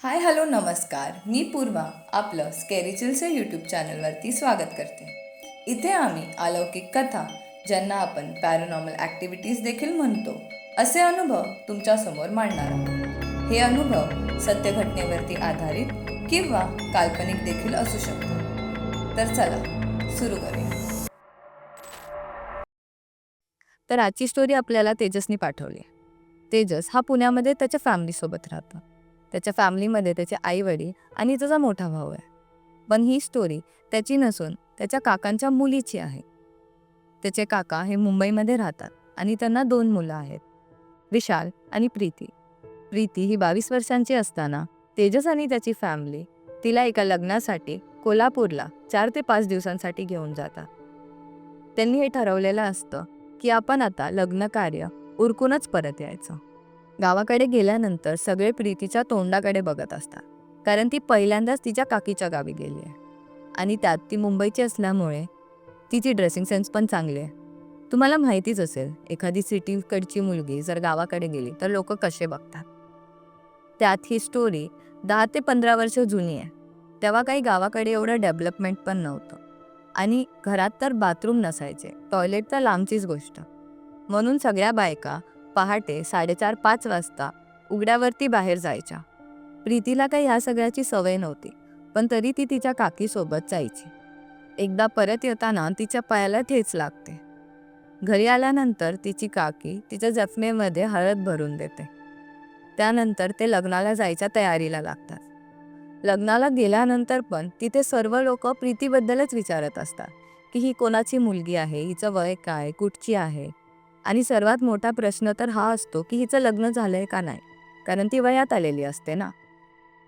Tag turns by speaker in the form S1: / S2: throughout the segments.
S1: Hi hello नमस्कार. मी पूर्वा आपलं स्केरिचिल्सच्या YouTube चॅनलवरती स्वागत करते. इथे आम्ही अलौकिक कथा ज्यांना आपण पॅरानॉर्मल ॲक्टिव्हिटीज देखील म्हणतो असे अनुभव तुमच्यासमोर मांडणार आहोत. हे अनुभव सत्य घटनेवरती आधारित किंवा काल्पनिक देखील असू शकतात तर चला सुरू करूया.
S2: तर आजची स्टोरी आपल्याला तेजसनी पाठवली. तेजस हा पुण्यामध्ये त्याच्या फॅमिलीसोबत राहतो. त्याच्या फॅमिलीमध्ये त्याचे आई वडील आणि त्याचा मोठा भाऊ आहे. पण ही स्टोरी त्याची नसून त्याच्या काकांच्या मुलीची आहे. त्याचे काका हे मुंबईमध्ये राहतात आणि त्यांना दोन मुलं आहेत विशाल आणि प्रीती. प्रीती ही बावीस वर्षांची असताना तेजस आणि त्याची फॅमिली तिला एका लग्नासाठी कोल्हापूरला चार ते पाच दिवसांसाठी घेऊन जातात. त्यांनी हे ठरवलेलं असतं की आपण आता लग्नकार्य उरकूनच परत यायचं. गावाकडे गेल्यानंतर सगळे प्रीतीच्या तोंडाकडे बघत असतात. कारण ती पहिल्यांदाच तिच्या काकीच्या गावी गेली आहे. आणि त्यात ती मुंबईची असल्यामुळे तिची ड्रेसिंग सेन्स पण चांगली आहे. तुम्हाला माहितीच असेल एखादी सिटीकडची मुलगी जर गावाकडे गेली तर लोक कसे बघतात? त्यात ही स्टोरी दहा ते पंधरा वर्ष जुनी आहे. तेव्हा काही गावाकडे एवढं डेव्हलपमेंट पण नव्हतं. आणि घरात तर बाथरूम नसायचे टॉयलेट तर लांबचीच गोष्ट. म्हणून सगळ्या बायका पहाटे साडेचार पाच वाजता उघड्यावरती बाहेर जायच्या. प्रीतीला काही ह्या सगळ्याची सवय नव्हती पण तरी ती तिच्या काकीसोबत जायची. एकदा परत येताना तिच्या पायाला ठेच लागते. घरी आल्यानंतर तिची काकी तिच्या जखमेमध्ये हळद भरून देते. त्यानंतर ते लग्नाला जायच्या तयारीला लागतात. लग्नाला गेल्यानंतर पण तिथे सर्व लोक प्रीतीबद्दलच विचारत असतात की ही कोणाची मुलगी आहे हिचं वय काय कुठची आहे? आणि सर्वात मोठा प्रश्न तर हा असतो की हिचं लग्न झालंय का नाही? कारण ती वयात आलेली असते ना.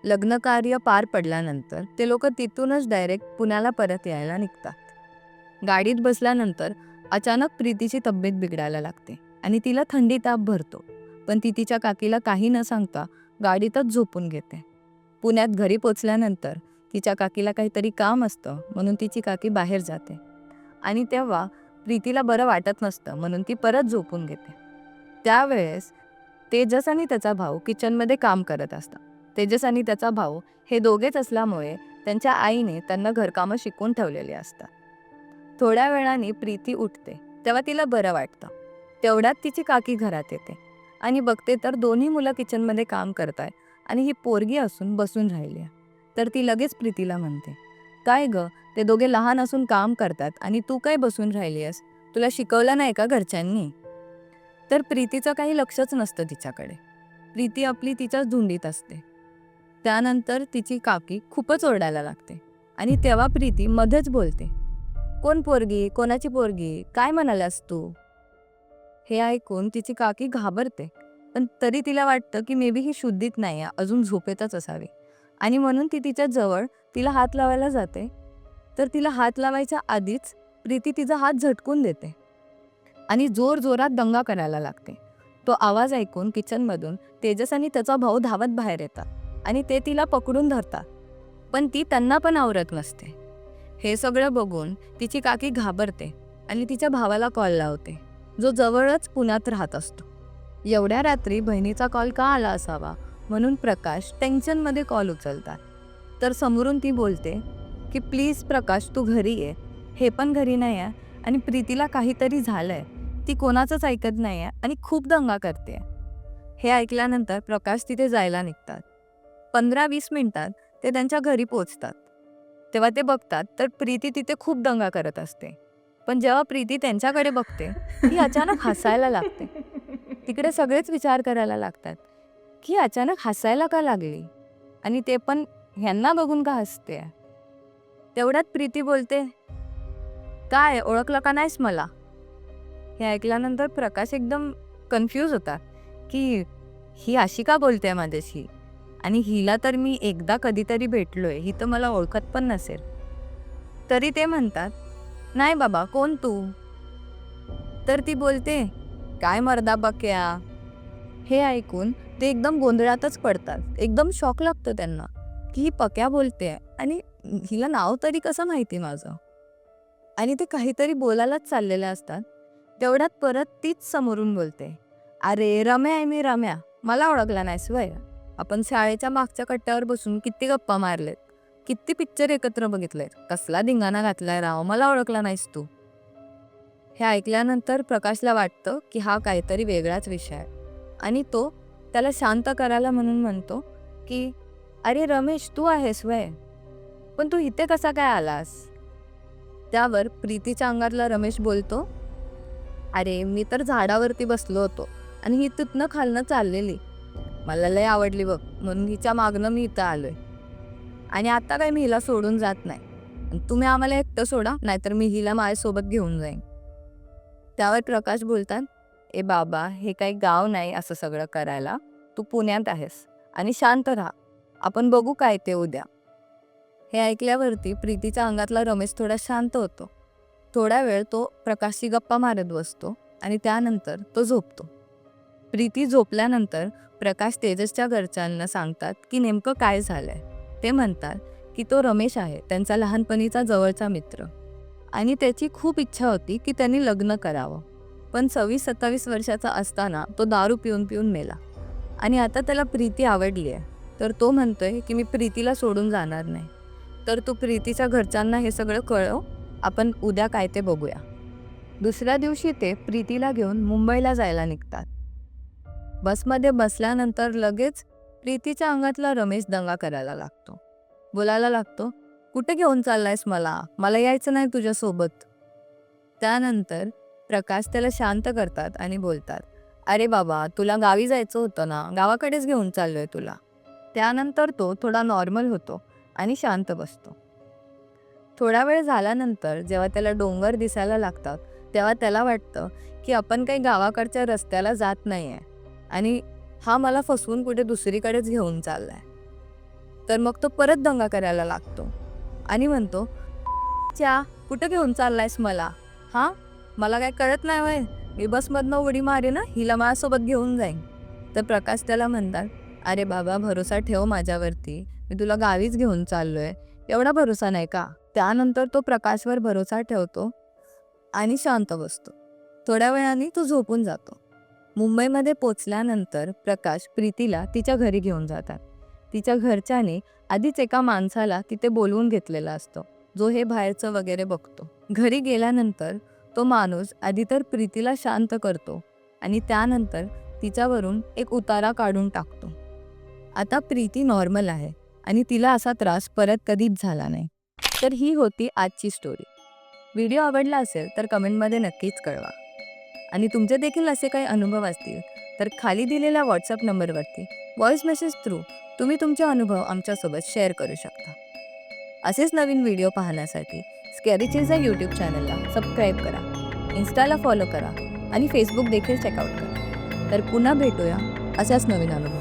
S2: लग्न कार्य पार पडल्यानंतर ते लोक तिथूनच डायरेक्ट पुण्याला परत यायला निघतात. गाडीत बसल्यानंतर अचानक प्रीतीची तब्येत बिघडायला लागते आणि तिला थंडी ताप भरतो. पण ती तिच्या काकीला काही न सांगता गाडीतच झोपून घेते. पुण्यात घरी पोचल्यानंतर तिच्या काकीला काहीतरी काम असतं म्हणून तिची काकी बाहेर जाते. आणि तेव्हा प्रीतीला बरं वाटत नसतं म्हणून ती परत झोपून घेते. त्यावेळेस तेजस आणि त्याचा भाऊ किचनमध्ये काम करत असतात. तेजस आणि त्याचा भाऊ हे दोघेच असल्यामुळे त्यांच्या आईने त्यांना घरकामं शिकवून ठेवलेली असतात. थोड्या वेळाने प्रीती उठते तेव्हा तिला बरं वाटतं. तेवढ्यात तिची काकी घरात येते. आणि बघते तर दोन्ही मुलं किचनमध्ये काम करताय आणि ही पोरगी असून बसून राहिली आहे. तर ती लगेच प्रीतीला म्हणते काय ग? ते दोघे लहान असून काम करतात आणि तू काय बसून राहिली आहेस तुला शिकवलं नाही का घरच्यांनी? तर प्रीतीचं काही लक्षच नसतं तिच्याकडे. प्रीती आपली तिच्याच धुंडीत असते. त्यानंतर तिची काकी खूपच ओरडायला लागते आणि तेव्हा प्रीती मध्येच बोलते. कोण पोरगी? कोणाची पोरगी? काय म्हणालास तू? हे ऐकून तिची काकी घाबरते. पण तरी तिला वाटतं की मे बी ही शुद्धीत नाही आहे अजून झोपेतच असावी. आणि म्हणून ती तिच्या जवळ तिला हात लावायला जाते. तर तिला हात लावायच्या आधीच प्रीती तिचा हात झटकून देते. आणि जोर जोरात दंगा करायला लागते. तो आवाज ऐकून किचनमधून तेजस आणि त्याचा भाऊ धावत बाहेर येतात आणि ते तिला पकडून धरतात. पण ती त्यांना पण आवरत नसते. हे सगळं बघून तिची काकी घाबरते आणि तिच्या भावाला कॉल लावते. जो जवळच पुण्यात राहत असतो. एवढ्या रात्री बहिणीचा कॉल का आला असावा? म्हणून प्रकाश टेन्शनमध्ये कॉल उचलतात. तर समोरून ती बोलते की प्लीज प्रकाश तू घरी ये. हे पण घरी नाही आहे आणि प्रीतीला काहीतरी झालं आहे ती कोणाचंच ऐकत नाही आहे आणि खूप दंगा करते. हे ऐकल्यानंतर प्रकाश तिथे जायला निघतात. पंधरा वीस मिनटात ते त्यांच्या घरी पोचतात. तेव्हा ते बघतात तर प्रीती तिथे खूप दंगा करत असते. पण जेव्हा प्रीती त्यांच्याकडे बघते ती अचानक हसायला लागते. तिकडे सगळेच विचार करायला लागतात की अचानक हसायला का लागली? आणि ते पण ह्यांना बघून का हसते? तेवढ्यात प्रीती बोलते काय ओळखलं का नाहीस मला? हे ऐकल्यानंतर प्रकाश एकदम कन्फ्यूज होता की ही अशी का बोलते माझ्याशी? आणि हिला तर मी एकदा कधीतरी भेटलोय ही तर मला ओळखत पण नसेल. तरी ते म्हणतात नाही बाबा कोण तू? तर ती बोलते काय मर्दा बक्या. हे ऐकून ते एकदम गोंधळातच पडतात एकदम शॉक लागतं त्यांना. की ही पक्या बोलते आणि हिला नाव तरी कसं माहिती माझं? आणि ते काहीतरी बोलायलाच चाललेले असतात. तेवढ्यात परत तीच समोरून बोलते. अरे रम्या आहे मी रम्या. मला ओळखला नाहीस वय. आपण शाळेच्या मागच्या कट्ट्यावर बसून किती गप्पा मारलेत. किती पिक्चर एकत्र बघितलेत. कसला धिंगाणा घातलाय राव. मला ओळखला नाहीस तू. हे ऐकल्यानंतर प्रकाशला वाटतं की हा काहीतरी वेगळाच विषय आहे. आणि तो त्याला शांत करायला म्हणून म्हणतो की अरे रमेश तू आहेस वय. पण तू इथे कसा काय आलास? त्यावर प्रीतीच्या अंगातला रमेश बोलतो अरे मी तर झाडावरती बसलो होतो आणि ही तिथनं खालनं चाललेली. मला लय आवडली बघ म्हणून हिच्या मागनं मी इथं आलोय. आणि आता काय मी हिला सोडून जात नाही. आणि तुम्ही आम्हाला एकटं सोडा नाहीतर मी हिला माझ्यासोबत घेऊन जाईन. त्यावर प्रकाश बोलतात ए बाबा हे काही गाव नाही असं सगळं करायला. तू पुण्यात आहेस आणि शांत राहा. आपण बघू काय ते उद्या. हे ऐकल्यावरती प्रीतीच्या अंगातला रमेश थोडा शांत होतो. थोडा वेळ तो प्रकाशची गप्पा मारत बसतो आणि त्यानंतर तो झोपतो. प्रीती झोपल्यानंतर प्रकाश तेजसच्या घरच्यांना सांगतात की नेमकं काय झालंय. ते म्हणतात की तो रमेश आहे त्यांचा लहानपणीचा जवळचा मित्र. आणि त्याची खूप इच्छा होती की त्यांनी लग्न करावं. पण सव्वीस सत्तावीस वर्षाचा असताना तो दारू पिऊन पिऊन मेला. आणि आता त्याला प्रीती आवडली आहे तर तो म्हणतोय की मी प्रीतीला सोडून जाणार नाही. तर तू प्रीतीच्या घरच्यांना हे सगळं कळव आपण उद्या काय ते बघूया. दुसऱ्या दिवशी ते प्रीतीला घेऊन मुंबईला जायला निघतात. बसमध्ये बसल्यानंतर लगेच प्रीतीच्या अंगातला रमेश दंगा करायला लागतो. बोलायला लागतो कुठे घेऊन चाललायस मला? मला यायचं नाही तुझ्यासोबत. त्यानंतर प्रकाश त्याला शांत करतात आणि बोलतात अरे बाबा तुला गावी जायचं होतं ना? गावाकडेच घेऊन चाललोय तुला. त्यानंतर तो थोडा नॉर्मल होतो आणि शांत बसतो. थोडा वेळ झाल्यानंतर जेव्हा त्याला डोंगर दिसायला लागतात तेव्हा त्याला वाटतं की आपण काही गावाकडच्या रस्त्याला जात नाही आहे आणि हा मला फसवून कुठे दुसरीकडेच घेऊन चाललाय. तर मग तो परत दंगा करायला लागतो आणि म्हणतो च्या कुठं घेऊन चाललायस मला? हां? मला काय कळत नाही वय. मी बसमधनं उडी मारे ना हिला माझ्यासोबत घेऊन जाईन. तर प्रकाश त्याला म्हणतात अरे बाबा भरोसा ठेव माझ्यावरती. मी तुला गावीच घेऊन चाललोय. एवढा भरोसा नाही का? त्यानंतर तो प्रकाशवर भरोसा ठेवतो आणि शांत बसतो. थोड्या वेळाने तो झोपून जातो. मुंबईमध्ये पोचल्यानंतर प्रकाश प्रीतीला तिच्या घरी घेऊन जातात. तिच्या घरच्याने आधीच एका माणसाला तिथे बोलवून घेतलेला असतो. जो हे बाहेरचं वगैरे बघतो. घरी गेल्यानंतर तो माणूस आधी तर प्रीतीला शांत करतो आणि त्यानंतर तिच्यावरून एक उतारा काढून टाकतो. आता प्रीती नॉर्मल आहे आणि तिला असा त्रास परत कधीच झाला नाही. तर ही होती आजची स्टोरी व्हिडिओ आवडला असेल तर कमेंटमध्ये नक्कीच कळवा. आणि तुमचे देखील असे काही अनुभव असतील तर खाली दिलेल्या व्हॉट्सअप नंबरवरती व्हॉइस मेसेज थ्रू तुम्ही तुमचे अनुभव आमच्यासोबत शेअर करू शकता. असेच नवीन व्हिडिओ पाहण्यासाठी स्कॅरीचेचा यूट्यूब चॅनलला सबस्क्राईब करा इन्स्टाला फॉलो करा आणि फेसबुक देखील चेकआउट करा. तर पुन्हा भेटूया असाच नवीन अनुभव